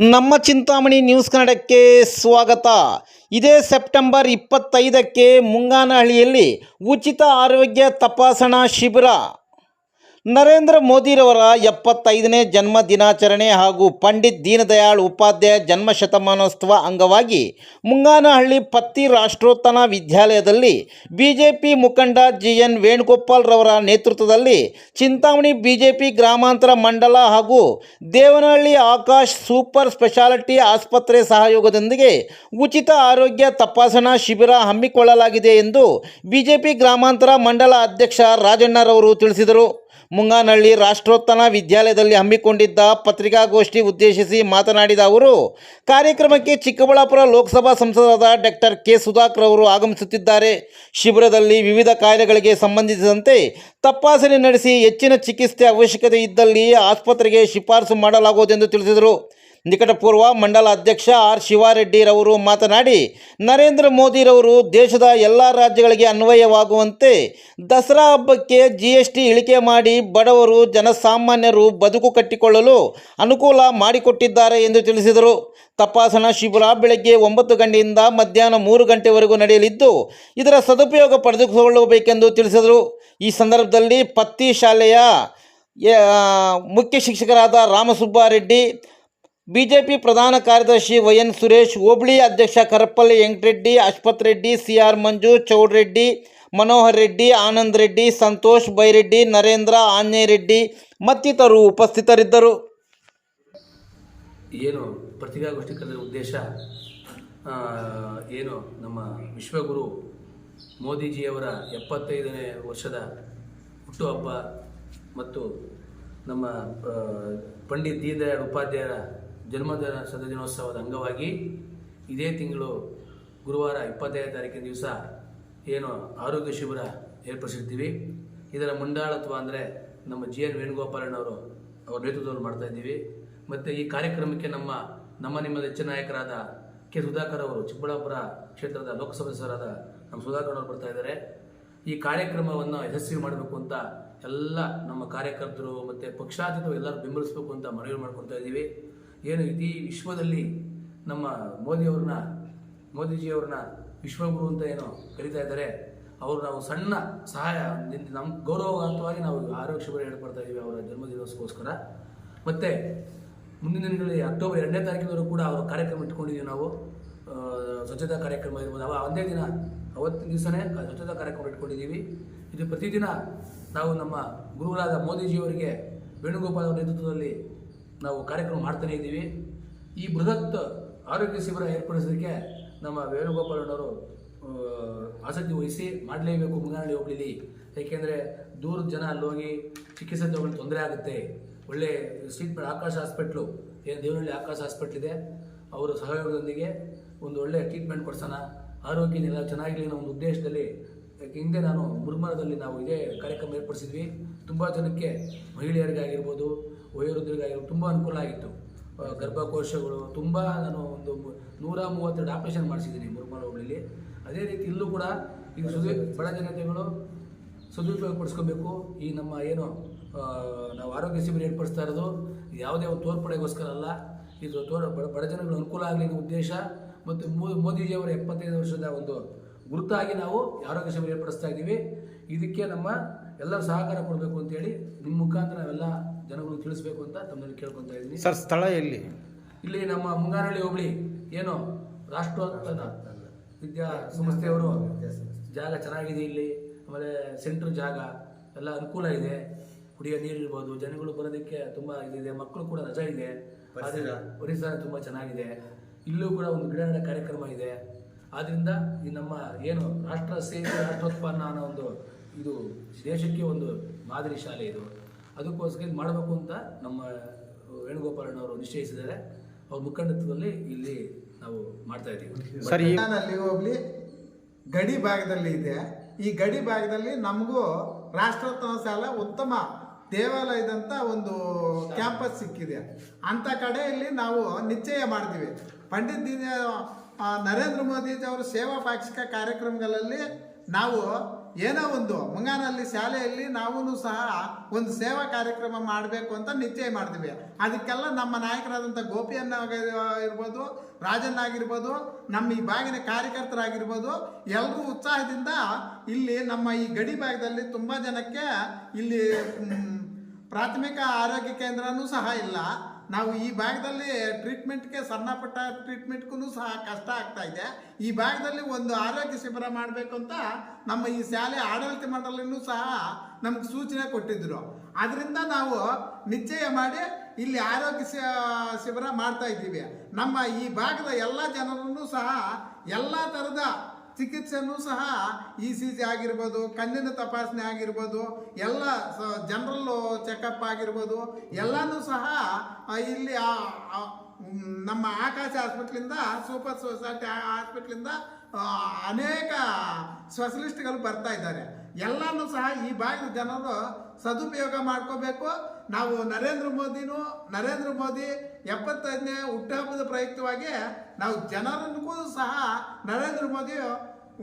ನಮ್ಮ ಚಿಂತಾಮಣಿ ನ್ಯೂಸ್ ಕನ್ನಡಕ್ಕೆ ಸ್ವಾಗತ. ಇದೇ ಸೆಪ್ಟೆಂಬರ್ ಇಪ್ಪತ್ತೈದಕ್ಕೆ ಮುಂಗಾನಹಳ್ಳಿಯಲ್ಲಿ ಉಚಿತ ಆರೋಗ್ಯ ತಪಾಸಣಾ ಶಿಬಿರ. ನರೇಂದ್ರ ಮೋದಿರವರ ಎಪ್ಪತ್ತೈದನೇ ಜನ್ಮ ದಿನಾಚರಣೆ ಹಾಗೂ ಪಂಡಿತ್ ದೀನದಯಾಳ್ ಉಪಾಧ್ಯಾಯ ಜನ್ಮ ಶತಮಾನೋತ್ಸವ ಅಂಗವಾಗಿ ಮುಂಗಾನಹಳ್ಳಿ ಪತ್ತಿ ರಾಷ್ಟ್ರೋತ್ತನ ವಿದ್ಯಾಲಯದಲ್ಲಿ ಬಿಜೆಪಿ ಮುಖಂಡ ಜಿ ಎನ್ ವೇಣುಗೋಪಾಲ್ರವರ ನೇತೃತ್ವದಲ್ಲಿ ಚಿಂತಾಮಣಿ ಬಿಜೆಪಿ ಗ್ರಾಮಾಂತರ ಮಂಡಲ ಹಾಗೂ ದೇವನಹಳ್ಳಿ ಆಕಾಶ್ ಸೂಪರ್ ಸ್ಪೆಷಾಲಿಟಿ ಆಸ್ಪತ್ರೆ ಸಹಯೋಗದೊಂದಿಗೆ ಉಚಿತ ಆರೋಗ್ಯ ತಪಾಸಣಾ ಶಿಬಿರ ಹಮ್ಮಿಕೊಳ್ಳಲಾಗಿದೆ ಎಂದು ಬಿಜೆಪಿ ಗ್ರಾಮಾಂತರ ಮಂಡಲ ಅಧ್ಯಕ್ಷ ರಾಜಣ್ಣರವರು ತಿಳಿಸಿದರು. ಮುಂಗಾನಹಳ್ಳಿ ರಾಷ್ಟ್ರೋತ್ತನ ವಿದ್ಯಾಲಯದಲ್ಲಿ ಹಮ್ಮಿಕೊಂಡಿದ್ದ ಪತ್ರಿಕಾಗೋಷ್ಠಿ ಉದ್ದೇಶಿಸಿ ಮಾತನಾಡಿದ ಅವರು, ಕಾರ್ಯಕ್ರಮಕ್ಕೆ ಚಿಕ್ಕಬಳ್ಳಾಪುರ ಲೋಕಸಭಾ ಸಂಸದರಾದ ಡಾಕ್ಟರ್ ಕೆ ಸುಧಾಕರ್ ಅವರು ಆಗಮಿಸುತ್ತಿದ್ದಾರೆ. ಶಿಬಿರದಲ್ಲಿ ವಿವಿಧ ಕಾಯಿಲೆಗಳಿಗೆ ಸಂಬಂಧಿಸಿದಂತೆ ತಪಾಸಣೆ ನಡೆಸಿ ಹೆಚ್ಚಿನ ಚಿಕಿತ್ಸೆ ಅವಶ್ಯಕತೆ ಇದ್ದಲ್ಲಿ ಆಸ್ಪತ್ರೆಗೆ ಶಿಫಾರಸು ಮಾಡಲಾಗುವುದೆಂದು ತಿಳಿಸಿದರು. ನಿಕಟಪೂರ್ವ ಮಂಡಲ ಅಧ್ಯಕ್ಷ ಆರ್ ಶಿವಾರೆಡ್ಡಿರವರು ಮಾತನಾಡಿ, ನರೇಂದ್ರ ಮೋದಿರವರು ದೇಶದ ಎಲ್ಲ ರಾಜ್ಯಗಳಿಗೆ ಅನ್ವಯವಾಗುವಂತೆ ದಸರಾ ಹಬ್ಬಕ್ಕೆ ಜಿ ಎಸ್ ಟಿ ಇಳಿಕೆ ಮಾಡಿ ಬಡವರು, ಜನಸಾಮಾನ್ಯರು ಬದುಕು ಕಟ್ಟಿಕೊಳ್ಳಲು ಅನುಕೂಲ ಮಾಡಿಕೊಟ್ಟಿದ್ದಾರೆ ಎಂದು ತಿಳಿಸಿದರು. ತಪಾಸಣಾ ಶಿಬಿರ ಬೆಳಗ್ಗೆ ಒಂಬತ್ತು ಗಂಟೆಯಿಂದ ಮಧ್ಯಾಹ್ನ ಮೂರು ಗಂಟೆವರೆಗೂ ನಡೆಯಲಿದ್ದು, ಇದರ ಸದುಪಯೋಗ ಪಡೆದುಕೊಳ್ಳಬೇಕೆಂದು ತಿಳಿಸಿದರು. ಈ ಸಂದರ್ಭದಲ್ಲಿ ಪತ್ತಿ ಶಾಲೆಯ ಮುಖ್ಯ ಶಿಕ್ಷಕರಾದ ರಾಮಸುಬ್ಬಾರೆಡ್ಡಿ ಬಿಜೆಪಿ ಪ್ರಧಾನ ಕಾರ್ಯದರ್ಶಿ ವೈ ಎನ್ ಸುರೇಶ್, ಹೋಬಳಿ ಅಧ್ಯಕ್ಷ ಕರಪಲ್ಲಿ ವೆಂಕಟರೆಡ್ಡಿ, ಅಶ್ವಥ್ ರೆಡ್ಡಿ ಸಿ ಆರ್ ಮಂಜು ಚೌಡ್ರೆಡ್ಡಿ ಮನೋಹರ್ ರೆಡ್ಡಿ, ಆನಂದ್ ರೆಡ್ಡಿ, ಸಂತೋಷ್ ಬೈರೆಡ್ಡಿ, ನರೇಂದ್ರ ಆಂಜನೇಯ ರೆಡ್ಡಿ ಮತ್ತಿತರರು ಉಪಸ್ಥಿತರಿದ್ದರು. ಏನು ಪತ್ರಿಕಾಗೋಷ್ಠಿ ಉದ್ದೇಶ ಏನು ನಮ್ಮ ವಿಶ್ವಗುರು ಮೋದಿಜಿಯವರ ಎಪ್ಪತ್ತೈದನೇ ವರ್ಷದ ಹುಟ್ಟುಹಬ್ಬ ಮತ್ತು ನಮ್ಮ ಪಂಡಿತ್ ದೀನದಯಾಳ್ ಉಪಾಧ್ಯಾಯರ ಜನ್ಮದಿನ ಶತದಿನೋತ್ಸವದ ಅಂಗವಾಗಿ ಇದೇ ತಿಂಗಳು ಗುರುವಾರ ಇಪ್ಪತ್ತೈದು ತಾರೀಕಿನ ದಿವಸ ಏನು ಆರೋಗ್ಯ ಶಿಬಿರ ಏರ್ಪಡಿಸಿರ್ತೀವಿ. ಇದರ ಮುಂದಾಳತ್ವ ಅಂದರೆ ನಮ್ಮ ಜಿ ಎನ್ ವೇಣುಗೋಪಾಲಣ್ಣವರು ಅವ್ರ ನೇತೃತ್ವದಲ್ಲಿ ಮಾಡ್ತಾ ಇದ್ದೀವಿ. ಮತ್ತು ಈ ಕಾರ್ಯಕ್ರಮಕ್ಕೆ ನಮ್ಮ ನಮ್ಮ ನಿಮ್ಮ ನೆಚ್ಚಿನ ನಾಯಕರಾದ ಕೆ ಸುಧಾಕರ್ ಅವರು, ಚಿಕ್ಕಬಳ್ಳಾಪುರ ಕ್ಷೇತ್ರದ ಲೋಕಸಭಾ ಸದಸ್ಯರಾದ ನಮ್ಮ ಸುಧಾಕರ್ ಅವರು ಬರ್ತಾ ಇದ್ದಾರೆ. ಈ ಕಾರ್ಯಕ್ರಮವನ್ನು ಯಶಸ್ವಿ ಮಾಡಬೇಕು ಅಂತ ಎಲ್ಲ ನಮ್ಮ ಕಾರ್ಯಕರ್ತರು ಮತ್ತು ಪಕ್ಷಾತೀತರು ಎಲ್ಲರೂ ಬೆಂಬಲಿಸಬೇಕು ಅಂತ ಮನವಿ ಮಾಡ್ಕೊತಾ ಇದ್ದೀವಿ. ಏನು ಇಡೀ ವಿಶ್ವದಲ್ಲಿ ನಮ್ಮ ಮೋದಿಯವ್ರನ್ನ ಮೋದಿಜಿಯವ್ರನ್ನ ವಿಶ್ವಗುರು ಅಂತ ಏನು ಕರೀತಾ ಇದ್ದಾರೆ, ಅವರು ನಾವು ಸಣ್ಣ ಸಹಾಯ ನಮ್ಮ ಗೌರವಾರ್ಥವಾಗಿ ನಾವು ಆರೋಗ್ಯ ಶಿಬಿರ ಹೇಳ್ಕೊಡ್ತಾ ಇದ್ದೀವಿ ಅವರ ಜನ್ಮದಿನೋಸ್ಕರ ಮತ್ತು ಮುಂದಿನ ದಿನಗಳಲ್ಲಿ ಅಕ್ಟೋಬರ್ ಎರಡನೇ ತಾರೀಕಿನವರೆಗೂ ಕೂಡ ಅವರ ಕಾರ್ಯಕ್ರಮ ಇಟ್ಕೊಂಡಿದ್ದೀವಿ ನಾವು. ಸ್ವಚ್ಛತಾ ಕಾರ್ಯಕ್ರಮ ಇರ್ಬೋದು ಅವ ಒಂದೇ ದಿನ, ಅವತ್ತಿನ ದಿವಸನೇ ಸ್ವಚ್ಛತಾ ಕಾರ್ಯಕ್ರಮ ಇಟ್ಕೊಂಡಿದ್ದೀವಿ ಇದು ಪ್ರತಿದಿನ ನಾವು ನಮ್ಮ ಗುರುಗಳಾದ ಮೋದಿಜಿಯವರಿಗೆ ವೇಣುಗೋಪಾಲ್ ಅವರ ನೇತೃತ್ವದಲ್ಲಿ ನಾವು ಕಾರ್ಯಕ್ರಮ ಮಾಡ್ತಾನೇ ಇದ್ದೀವಿ. ಈ ಬೃಹತ್ ಆರೋಗ್ಯ ಶಿಬಿರ ಏರ್ಪಡಿಸೋದಕ್ಕೆ ನಮ್ಮ ವೇಣುಗೋಪಾಲಣ್ಣವರು ಆಸಕ್ತಿ ವಹಿಸಿ ಮಾಡಲೇಬೇಕು ಮುಂಗಾನಳ್ಳಿ ಹೋಗ್ಲಿಲಿ ಏಕೆಂದರೆ ದೂರದ ಜನ ಅಲ್ಲಿ ಹೋಗಿ ಚಿಕಿತ್ಸೆ ತಗೊಂಡು ತೊಂದರೆ ಆಗುತ್ತೆ. ಒಳ್ಳೆ ಟ್ರೀಟ್ಮೆಂಟ್ ಆಕಾಶ ಹಾಸ್ಪಿಟ್ಲು ಏನು ದೇವನಹಳ್ಳಿ ಆಕಾಶ ಹಾಸ್ಪಿಟ್ಲ್ ಇದೆ. ಅವರ ಸಹಯೋಗದೊಂದಿಗೆ ಒಂದು ಒಳ್ಳೆ ಟ್ರೀಟ್ಮೆಂಟ್ ಕೊಡ್ಸೋಣ. ಆರೋಗ್ಯನೆಲ್ಲ ಚೆನ್ನಾಗಿರಲಿ ಅನ್ನೋ ಒಂದು ಉದ್ದೇಶದಲ್ಲಿ ಹಿಂದೆ ನಾನು ಮುರ್ಮರದಲ್ಲಿ ನಾವು ಇದೇ ಕಾರ್ಯಕ್ರಮ ಏರ್ಪಡಿಸಿದ್ವಿ. ತುಂಬ ಜನಕ್ಕೆ ಮಹಿಳೆಯರಿಗಾಗಿರ್ಬೋದು, ವಯೋವೃದ್ಧರಿಗಾಗಿರ್ಬೋದು ತುಂಬ ಅನುಕೂಲ ಆಗಿತ್ತು. ಗರ್ಭಕೋಶಗಳು, ತುಂಬ ನಾನು ಒಂದು ನೂರ ಮೂವತ್ತೆರಡು ಆಪರೇಷನ್ ಮಾಡಿಸಿದ್ದೀನಿ ಮುರ್ಮರ ಹೋಬಳಿಲಿ. ಅದೇ ರೀತಿ ಇಲ್ಲೂ ಕೂಡ ಈಗ ಸುದೀ ಬಡ ಜನತೆಗಳು ಸದುಪಯೋಗ ಪಡಿಸ್ಕೋಬೇಕು ಈ ನಮ್ಮ ಏನು ನಾವು ಆರೋಗ್ಯ ಶಿಬಿರ ಏರ್ಪಡಿಸ್ತಾ ಇರೋದು ಯಾವುದೇ ಒಂದು ತೋರ್ಪಡೆಗೋಸ್ಕರ ಅಲ್ಲ. ಇದು ತೋರ್, ಬಡ ಬಡ ಜನಗಳ ಅನುಕೂಲ ಆಗಲಿ ಉದ್ದೇಶ. ಮತ್ತು ಮೋದಿಜಿಯವರ ಎಪ್ಪತ್ತೈದು ವರ್ಷದ ಒಂದು ಗುರುತಾಗಿ ನಾವು ಆರೋಗ್ಯ ಶಿಬಿರ ಏರ್ಪಡಿಸ್ತಾ ಇದ್ದೀವಿ. ಇದಕ್ಕೆ ನಮ್ಮ ಎಲ್ಲರೂ ಸಹಕಾರ ಕೊಡಬೇಕು ಅಂತೇಳಿ ನಿಮ್ಮ ಮುಖಾಂತರ ನಾವೆಲ್ಲ ಜನಗಳು ತಿಳಿಸ್ಬೇಕು ಅಂತ ತಮ್ಮಲ್ಲಿ ಕೇಳ್ಕೊತಾ ಇದ್ದೀನಿ. ಸರ್ ಸ್ಥಳ ಎಲ್ಲಿ? ಇಲ್ಲಿ ನಮ್ಮ ಮುಂಗಾರಳ್ಳಿ ಹೋಬಳಿ ಏನು? ರಾಷ್ಟ್ರೋತ್ಥಾನ ವಿದ್ಯಾ ಸಂಸ್ಥೆಯವರು ಜಾಗ ಚೆನ್ನಾಗಿದೆ ಇಲ್ಲಿ. ಆಮೇಲೆ ಸೆಂಟ್ರ್ ಜಾಗ ಎಲ್ಲ ಅನುಕೂಲ ಇದೆ. ಕುಡಿಯೋ ನೀರು ಇರ್ಬೋದು ಜನಗಳು ಬರೋದಕ್ಕೆ ತುಂಬ ಇದಿದೆ ಮಕ್ಕಳು ಕೂಡ ರಜಾ ಇದೆ. ಪರಿಸರ. ತುಂಬ ಚೆನ್ನಾಗಿದೆ. ಇಲ್ಲೂ ಕೂಡ ಒಂದು ಗಿಡ ಕಾರ್ಯಕ್ರಮ ಇದೆ. ಆದ್ರಿಂದ ಈ ನಮ್ಮ ಏನು ರಾಷ್ಟ್ರ ಸೇವೆ ರಾಷ್ಟ್ರೋತ್ಪನ್ನ ಅನ್ನೋ ಒಂದು ಇದು ದೇಶಕ್ಕೆ ಒಂದು ಮಾದರಿ ಶಾಲೆ ಇದು. ಅದಕ್ಕೋಸ್ಕರ ಇದು ಮಾಡಬೇಕು ಅಂತ ನಮ್ಮ ವೇಣುಗೋಪಾಲಣ್ಣವರು ನಿಶ್ಚಯಿಸಿದ್ದಾರೆ. ಅವ್ರ ಮುಖಂಡತ್ವದಲ್ಲಿ ಇಲ್ಲಿ ನಾವು ಮಾಡ್ತಾ ಇದ್ದೀವಿ. ಸರಿ ಹೋಗ್ಲಿ ಗಡಿ ಭಾಗದಲ್ಲಿ ಇದೆ. ಈ ಗಡಿ ಭಾಗದಲ್ಲಿ ನಮಗೂ ರಾಷ್ಟ್ರೋತ್ಸವ ಶಾಲೆ ಉತ್ತಮ ದೇವಾಲಯದಂಥ ಒಂದು ಕ್ಯಾಂಪಸ್ ಸಿಕ್ಕಿದೆ. ಅಂಥ ಕಡೆಯಲ್ಲಿ ನಾವು ನಿಶ್ಚಯ ಮಾಡ್ತೀವಿ. ಪಂಡಿತ್ ದೀನ ನರೇಂದ್ರ ಮೋದಿಜಿ ಅವರ ಸೇವಾ ಪಾಕ್ಷಿಕ ಕಾರ್ಯಕ್ರಮಗಳಲ್ಲಿ ನಾವು ಏನೋ ಒಂದು ಮುಂಗಾನಲ್ಲಿ ಶಾಲೆಯಲ್ಲಿ ನಾವೂ ಸಹ ಒಂದು ಸೇವಾ ಕಾರ್ಯಕ್ರಮ ಮಾಡಬೇಕು ಅಂತ ನಿಶ್ಚಯ ಮಾಡ್ತೀವಿ. ಅದಕ್ಕೆಲ್ಲ ನಮ್ಮ ನಾಯಕರಾದಂಥ ಗೋಪಿಯನ್ನ ಇರ್ಬೋದು ರಾಜನ್ನಾಗಿರ್ಬೋದು ನಮ್ಮ ಈ ಬಾಗಿನ ಕಾರ್ಯಕರ್ತರಾಗಿರ್ಬೋದು ಎಲ್ಲರೂ ಉತ್ಸಾಹದಿಂದ ಇಲ್ಲಿ ನಮ್ಮ ಈ ಗಡಿ ಭಾಗದಲ್ಲಿ ತುಂಬ ಜನಕ್ಕೆ ಇಲ್ಲಿ ಪ್ರಾಥಮಿಕ ಆರೋಗ್ಯ ಕೇಂದ್ರನೂ ಸಹ ಇಲ್ಲ. ನಾವು ಈ ಭಾಗದಲ್ಲಿ ಟ್ರೀಟ್ಮೆಂಟ್ಗೆ ಸಣ್ಣ ಪುಟ್ಟ ಟ್ರೀಟ್ಮೆಂಟ್ಗೂ ಸಹ ಕಷ್ಟ ಆಗ್ತಾ ಇದೆ. ಈ ಭಾಗದಲ್ಲಿ ಒಂದು ಆರೋಗ್ಯ ಶಿಬಿರ ಮಾಡಬೇಕು ಅಂತ ನಮ್ಮ ಈ ಶಾಲೆ ಆಡಳಿತ ಮಂಡಳಿನೂ ಸಹ ನಮ್ಗೆ ಸೂಚನೆ ಕೊಟ್ಟಿದ್ರು. ಅದರಿಂದ ನಾವು ನಿಶ್ಚಯ ಮಾಡಿ ಇಲ್ಲಿ ಆರೋಗ್ಯ ಶಿಬಿರ ಮಾಡ್ತಾ ಇದ್ದೀವಿ. ನಮ್ಮ ಈ ಭಾಗದ ಎಲ್ಲ ಜನರನ್ನು ಸಹ ಎಲ್ಲ ಥರದ ಚಿಕಿತ್ಸೆನೂ ಸಹ ಇ ಸಿ ಜಿ ಆಗಿರ್ಬೋದು, ಕಣ್ಣಿನ ತಪಾಸಣೆ ಆಗಿರ್ಬೋದು, ಎಲ್ಲ ಸ ಜನರಲ್ ಚೆಕಪ್ ಆಗಿರ್ಬೋದು, ಎಲ್ಲನೂ ಸಹ ಇಲ್ಲಿ ಆ- ನಮ್ಮ ಆಕಾಶ ಹಾಸ್ಪಿಟ್ಲಿಂದ, ಸೂಪರ್ ಸೊಸೈಟಿ ಹಾಸ್ಪಿಟ್ಲಿಂದ ಅನೇಕ ಸ್ಪೆಷಲಿಸ್ಟ್ಗಳು ಬರ್ತಾ ಇದ್ದಾರೆ. ಎಲ್ಲನೂ ಸಹ ಈ ಭಾಗದ ಜನರು ಸದುಪಯೋಗ ಮಾಡ್ಕೋಬೇಕು. ನಾವು ನರೇಂದ್ರ ಮೋದಿನೂ, ನರೇಂದ್ರ ಮೋದಿ ಎಪ್ಪತ್ತೈದನೇ ಹುಟ್ಟುಹಬ್ಬದ ಪ್ರಯುಕ್ತವಾಗಿ ನಾವು ಜನರನ್ಗೂ ಸಹ ನರೇಂದ್ರ ಮೋದಿ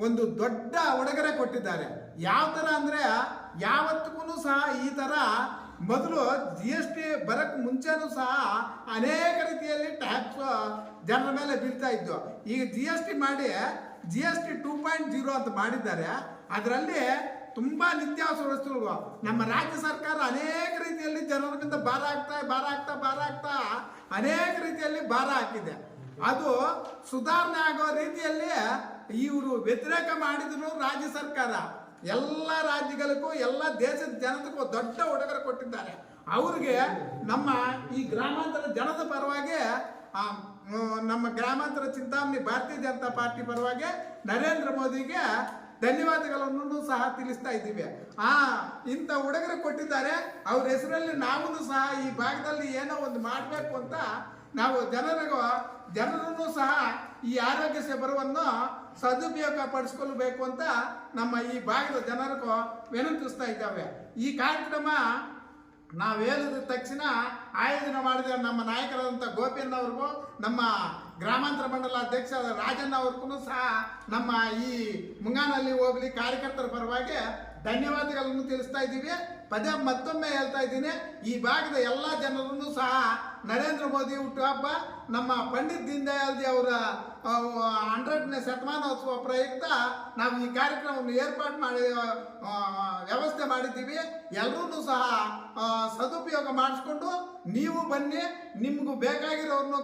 ಒಂದು ದೊಡ್ಡ ಉಡುಗೊರೆ ಕೊಟ್ಟಿದ್ದಾರೆ. ಯಾವ ಥರ ಅಂದರೆ ಯಾವತ್ತಿಗೂ ಸಹ ಈ ಥರ ಮೊದಲು ಜಿ ಎಸ್ ಟಿ ಬರಕ್ಕೆ ಮುಂಚೆನೂ ಸಹ ಅನೇಕ ರೀತಿಯಲ್ಲಿ ಟ್ಯಾಕ್ಸ್ ಜನರ ಮೇಲೆ ಬೀಳ್ತಾ ಇದ್ದು. ಈಗ ಜಿ ಎಸ್ ಟಿ ಮಾಡಿ G S T two point zero ಅಂತ ಮಾಡಿದ್ದಾರೆ. ಅದರಲ್ಲಿ ತುಂಬ ನಿತ್ಯಾವಸರ ವಸ್ತುಗಳು ನಮ್ಮ ರಾಜ್ಯ ಸರ್ಕಾರ ಅನೇಕ ರೀತಿಯಲ್ಲಿ ಜನರಿಂದ ಭಾರ ಆಗ್ತಾ ಭಾರ ಆಗ್ತಾ ಭಾರ ಆಗ್ತಾ ಅನೇಕ ರೀತಿಯಲ್ಲಿ ಭಾರ ಹಾಕಿದೆ. ಅದು ಸುಧಾರಣೆ ಆಗೋ ರೀತಿಯಲ್ಲಿ ಇವರು ವ್ಯತಿರೇಕ ಮಾಡಿದ್ರು ರಾಜ್ಯ ಸರ್ಕಾರ. ಎಲ್ಲ ರಾಜ್ಯಗಳಿಗೂ, ಎಲ್ಲ ದೇಶದ ಜನತೆಗೂ ದೊಡ್ಡ ಉಡುಗೊರೆ ಕೊಟ್ಟಿದ್ದಾರೆ. ಅವ್ರಿಗೆ ನಮ್ಮ ಈ ಗ್ರಾಮಾಂತರ ಜನದ ಪರವಾಗಿ ನಮ್ಮ ಗ್ರಾಮಾಂತರ ಚಿಂತಾಮಣಿ ಭಾರತೀಯ ಜನತಾ ಪಾರ್ಟಿ ಪರವಾಗಿ ನರೇಂದ್ರ ಮೋದಿಗೆ ಧನ್ಯವಾದಗಳನ್ನು ಸಹ ತಿಳಿಸ್ತಾ ಇದ್ದೀವಿ. ಆ, ಇಂಥ ಉಡುಗೊರೆ ಕೊಟ್ಟಿದ್ದಾರೆ. ಅವ್ರ ಹೆಸರಲ್ಲಿ ನಾವು ಸಹ ಈ ಭಾಗದಲ್ಲಿ ಏನೋ ಒಂದು ಮಾಡಬೇಕು ಅಂತ ನಾವು ಜನರಿಗೂ, ಜನರನ್ನು ಸಹ ಈ ಆರೋಗ್ಯ ಸೇವರವನ್ನು ಸದುಪಯೋಗ ಪಡಿಸ್ಕೊಳ್ಬೇಕು ಅಂತ ನಮ್ಮ ಈ ಭಾಗದ ಜನರಿಗೂ ವಿನಂತಿಸ್ತಾ ಇದ್ದಾವೆ. ಈ ಕಾರ್ಯಕ್ರಮ ನಾವು ಹೇಳಿದ ತಕ್ಷಣ ಆಯೋಜನೆ ಮಾಡಿದ ನಮ್ಮ ನಾಯಕರಾದಂಥ ಗೋಪಿಯನ್ನವ್ರಿಗೂ ನಮ್ಮ ಗ್ರಾಮಾಂತರ ಮಂಡಲ ಅಧ್ಯಕ್ಷ ರಾಜಣ್ಣ ಅವ್ರಿಗೂ ಸಹ ನಮ್ಮ ಈ ಮುಂಗಾನಲ್ಲಿ ಹೋಗ್ಲಿ ಕಾರ್ಯಕರ್ತರ ಪರವಾಗಿ ಧನ್ಯವಾದಗಳನ್ನು ತಿಳಿಸ್ತಾ ಇದ್ದೀವಿ. ಪದೇ ಮತ್ತೊಮ್ಮೆ ಹೇಳ್ತಾ ಇದ್ದೀನಿ, ಈ ಭಾಗದ ಎಲ್ಲ ಜನರನ್ನು ಸಹ ನರೇಂದ್ರ ಮೋದಿ ಹುಟ್ಟುಹಬ್ಬ ನಮ್ಮ ಪಂಡಿತ್ ದೀನ್ ದಯಾಳ್ಜಿ ಅವರ ಹಂಡ್ರೆಡ್ನೇ ಶತಮಾನೋತ್ಸವ ಪ್ರಯುಕ್ತ ನಾವು ಈ ಕಾರ್ಯಕ್ರಮವನ್ನು ಏರ್ಪಾಡು ಮಾಡಿ ವ್ಯವಸ್ಥೆ ಮಾಡಿದ್ದೀವಿ. ಎಲ್ಲರೂ ಸಹ ಸದುಪಯೋಗ ಮಾಡಿಸ್ಕೊಂಡು ನೀವು ಬನ್ನಿ, ನಿಮಗೂ ಬೇಕಾಗಿರೋರನ್ನು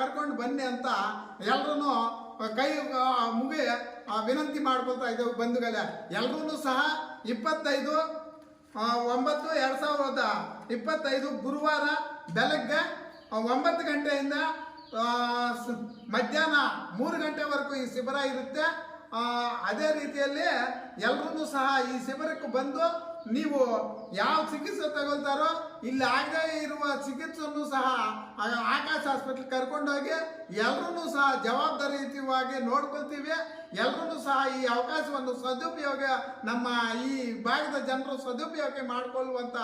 ಕರ್ಕೊಂಡು ಬನ್ನಿ ಅಂತ ಎಲ್ಲರೂ ಕೈ ಮುಗಿ ವಿನಂತಿ ಮಾಡ್ಕೊಳ್ತಾ ಇದ್ದೇವೆ ಬಂಧುಗಳೇ. ಎಲ್ಲರೂ ಸಹ ಇಪ್ಪತ್ತೈದು ಒಂಬತ್ತು ಎರಡು ಸಾವಿರದ ಇಪ್ಪತ್ತೈದು ಗುರುವಾರ ಬೆಳಗ್ಗೆ ಒಂಬತ್ತು ಗಂಟೆಯಿಂದ ಮಧ್ಯಾಹ್ನ ಮೂರು ಗಂಟೆವರೆಗೂ ಈ ಶಿಬಿರ ಇರುತ್ತೆ. ಅದೇ ರೀತಿಯಲ್ಲಿ ಎಲ್ಲರೂ ಸಹ ಈ ಶಿಬಿರಕ್ಕೆ ಬಂದು ನೀವು ಯಾವ ಚಿಕಿತ್ಸೆ ತಗೊಳ್ತಾರೋ, ಇಲ್ಲಿ ಆಗದೇ ಇರುವ ಚಿಕಿತ್ಸೆಯನ್ನು ಸಹ ಹಾಸ್ಪಿಟ್ಲ್ ಕರ್ಕೊಂಡೋಗಿ ಎಲ್ಲರೂ ಸಹ ಜವಾಬ್ದಾರಿಯುತವಾಗಿ ನೋಡ್ಕೊಳ್ತೀವಿ. ಎಲ್ಲರೂ ಸಹ ಈ ಅವಕಾಶವನ್ನು ಸದುಪಯೋಗ ನಮ್ಮ ಈ ಭಾಗದ ಜನರು ಸದುಪಯೋಗ ಮಾಡಿಕೊಳ್ಳುವಂತ